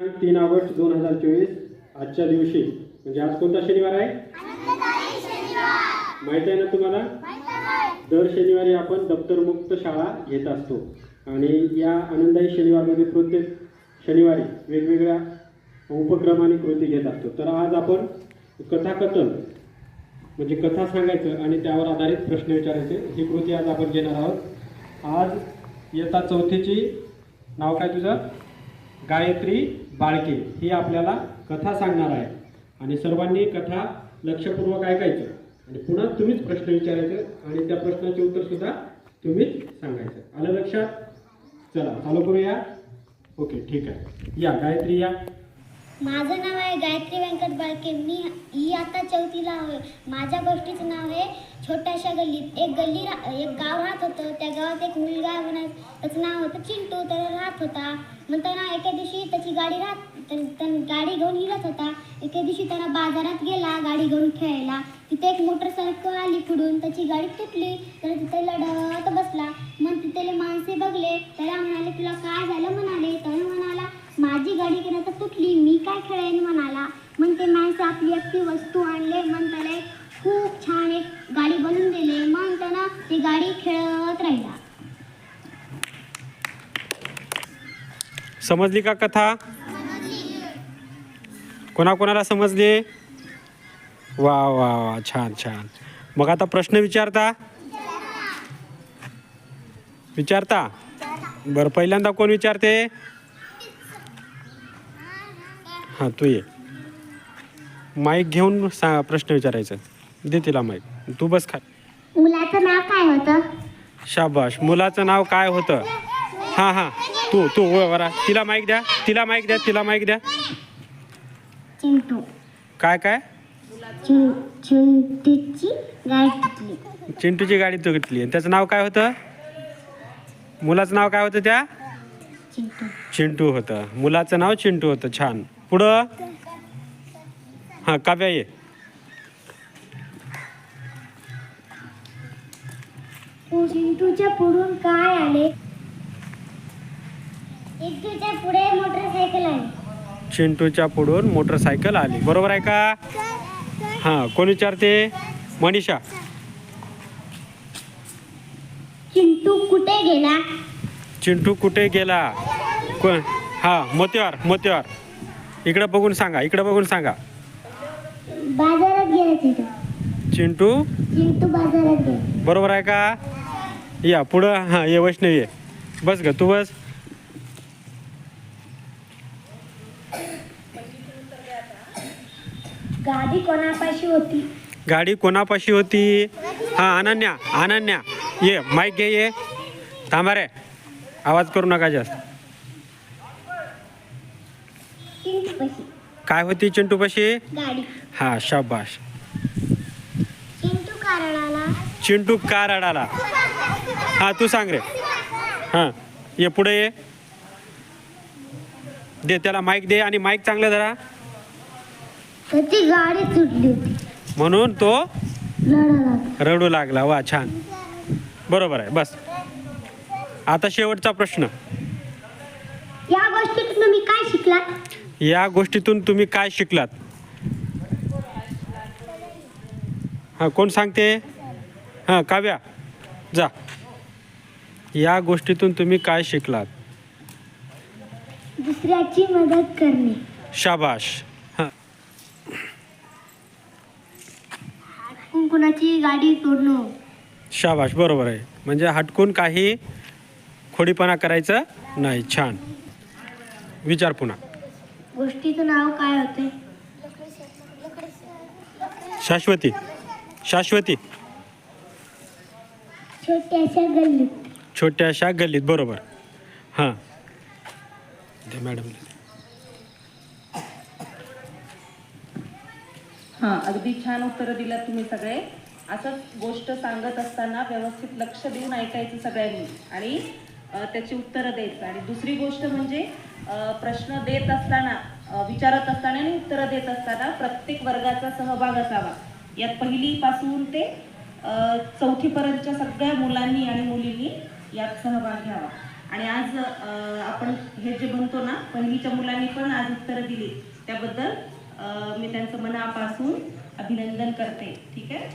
तीन ऑगस्ट दोन हजार चोवीस आजच्या दिवशी. म्हणजे आज कोणता शनिवार आहे? माहिती आहे ना तुम्हाला? दर शनिवारी आपण दप्तरमुक्त शाळा घेत असतो. आणि या आनंदाई शनिवारमध्ये प्रत्येक शनिवारी वेगवेगळ्या उपक्रम आणि कृती घेत असतो. तर आज आपण कथाकथन म्हणजे कथा सांगायचं आणि त्यावर आधारित प्रश्न विचारायचे. ही कृती आज आपण घेणार आहोत. आज इयत्ता चौथीची नाव काय तुझं? गायत्री बाळके ही आपल्याला कथा सांगणार आहे आणि सर्वांनी कथा लक्षपूर्वक ऐकायचं. आणि पुन्हा तुम्हीच प्रश्न विचारायचे आणि त्या प्रश्नाचे उत्तर सुद्धा तुम्हीच सांगायचं. आलं लक्षात? चला चालू करूया. ओके ठीक आहे. या गायत्री या. माझं नाव आहे गायत्री व्यंकट बाळके. मी ही आता चौथीला आहे. माझ्या गोष्टीचं नाव आहे छोट्याशा गल्लीत. एक गल्ली रा एक गाव राहत होतं. त्या गावात एक मुलगा म्हणा त्याचं नाव होतं चिंटू. तर राहत होता. मग त्यांना एका दिवशी त्याची गाडी राहत तर त्यानं गाडी घेऊन हिरत होता. एके दिवशी त्याला बाजारात गेला गाडी घेऊन खेळायला. तिथे एक मोटरसायकल आली पुढून. त्याची गाडी तुटली. तर तिथे लढत बसला. मग तिथले माणसे बघले. त्याला म्हणाले तुला काय झालं? म्हणाले. तर म्हणाले माझी गाडी केलं तर तुटली. मी काय खेळेन म्हणाला. मग ते माणसं आपली आपली वस्तू आणले. मग त्याला खूप छान एक गाडी बनवून दिली. मग त्यानं ती गाडी खेळत राहिला. समजली का कथा? कोणाकोणाला समजली? वा वा वा छान छान. मग आता प्रश्न विचारता? विचारता? बरं पहिल्यांदा कोण विचारते? हां तू ये. माईक घेऊन सा प्रश्न विचारायचं. दे तिला माईक. तू बस खा. मुलाचं नाव काय होतं? शाबाश. मुलाचं नाव काय होतं? हां हां. तू तू व- वरा. तिला माईक द्या. तिला माईक द्या. तिला माईक द्या. चिंटू. काय काय? चिंटूची गाडी तुटली. चिंटूची गाडी तुटली. आणि त्याचं नाव काय होतं? मुलाचं नाव काय होतं त्या? चिंटू. चिंटू होतं. मुलाचं नाव चिंटू होतं. छान. पुढं? हां काव्या ये. चिंटूच्या पुढून काय आले? चिंटूच्या पुढे मोटरसायकल आली. चिंटूच्या पुढून मोटरसायकल आली. बरोबर आहे का? हां कोण विचारते? मनीषा. चिंटू कुठे गेला? चिंटू कुठे गेला? कोण? हां मोतीवार मोतीवार इकडं बघून सांगा इकडं बघून सांगा. बाजारात गेला चिंटू चिंटू? चिंटू बाजारात गेला. बरोबर आहे का? या पुढं हां ये वैष्णवी ये. बस ग तू बस. गाडी कोणापाशी होती? गाडी कोणापाशी होती? हां अनन्या अनन्या. ये माईक घे ये. थांबा रे. आवाज करू नका जास्त. चिंटूपाशी काय होती चिंटूपाशी? गाडी. हां शाबाश. चिंटू कारणाला चिंटू का रडाला हां तू सांग रे. हां ये पुढे ये. दे त्याला माईक दे आणि माईक चांगलं धरा. त्याची गाडी तुटली होती. म्हणून तो लढाला रडू लागला. वा छान. बरोबर आहे. बस. आता शेवटचा प्रश्न. या गोष्टीत तुम्ही काय शिकलात? या गोष्टीतून तुम्ही काय शिकलात? हां कोण सांगते? हां काव्या जा. या गोष्टीतून तुम्ही काय शिकलात? दुसऱ्याची मदत करणे. शाबाश. हां. कुणाची गाडी तोडणं. शाबाश बरोबर आहे. म्हणजे हटकून काही खोडीपणा करायचं नाही. छान. विचार पुन्हा. गोष्टीचं नाव काय होते शाश्वती. शाश्वती. छोट्याशा गल्लीत. छोट्याशा गल्लीत बरोबर. हां. मॅडम. हां अगदी छान उत्तरं दिलं तुम्ही सगळे. असंच गोष्ट सांगत असताना व्यवस्थित लक्ष देऊन ऐकायचं सगळ्यांनी. आणि अ, त्याची उत्तरं द्यायचं. आणि दुसरी गोष्ट म्हणजे प्रश्न देत असताना विचारत असताना आणि उत्तरं देत असताना प्रत्येक वर्गाचा सहभाग असावा. यात पहिलीपासून ते चौथीपर्यंतच्या सगळ्या मुलांनी आणि मुलींनी यात सहभाग घ्यावा. आणि आज आपण हे जे म्हणतो ना पहिलीच्या मुलांनी पण आज उत्तरं दिली. त्याबद्दल मी त्यांचं मनापासून अभिनंदन करते. ठीक आहे?